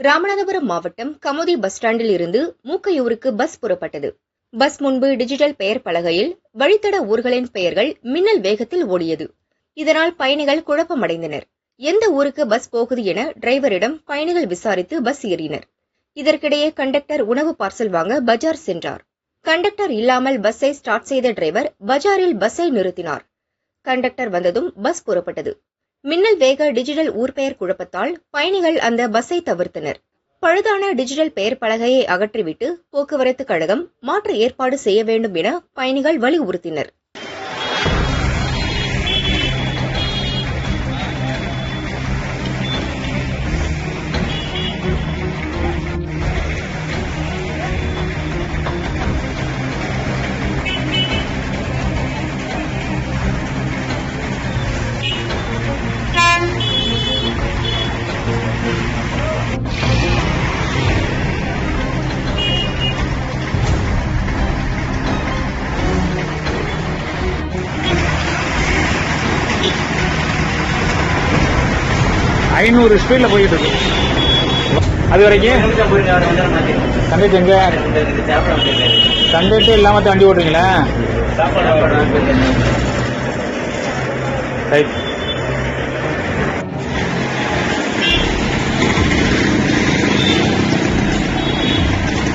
ராமநாதபுரம் மாவட்டம் கமுதி பஸ் ஸ்டாண்டில் இருந்து மூக்கையூருக்கு பஸ் புறப்பட்டது. பஸ் முன்பு டிஜிட்டல் பெயர் பலகையில் வழித்தட ஊர்களின் பெயர்கள் மின்னல் வேகத்தில் ஓடியது. இதனால் பயணிகள் குழப்பமடைந்தனர். எந்த ஊருக்கு பஸ் போகுது என டிரைவரிடம் பயணிகள் விசாரித்து பஸ் ஏறினர். இதற்கிடையே கண்டக்டர் உணவு பார்சல் வாங்க பஜார் சென்றார். கண்டக்டர் இல்லாமல் பஸ்ஸை ஸ்டார்ட் செய்த டிரைவர் பஜாரில் பஸ்ஸை நிறுத்தினார். கண்டக்டர் வந்ததும் பஸ் புறப்பட்டது. மின்னல் வேக டிஜிட்டல் ஊர்பெயர் குழப்பத்தால் பயணிகள் அந்த பஸ்ஸை தவிர்த்தனர். பழுதான டிஜிட்டல் பெயர் பலகையை அகற்றிவிட்டு போக்குவரத்து கழகம் மாற்று ஏற்பாடு செய்ய வேண்டும் என பயணிகள் வலியுறுத்தினர். ஐநூறு ஸ்பீட்ல போயிட்டு இருக்கு. அது வரைக்கும் கண்டக்டர் எங்க? தான் வண்டி ஓட்டுறீங்களா? ரைட்.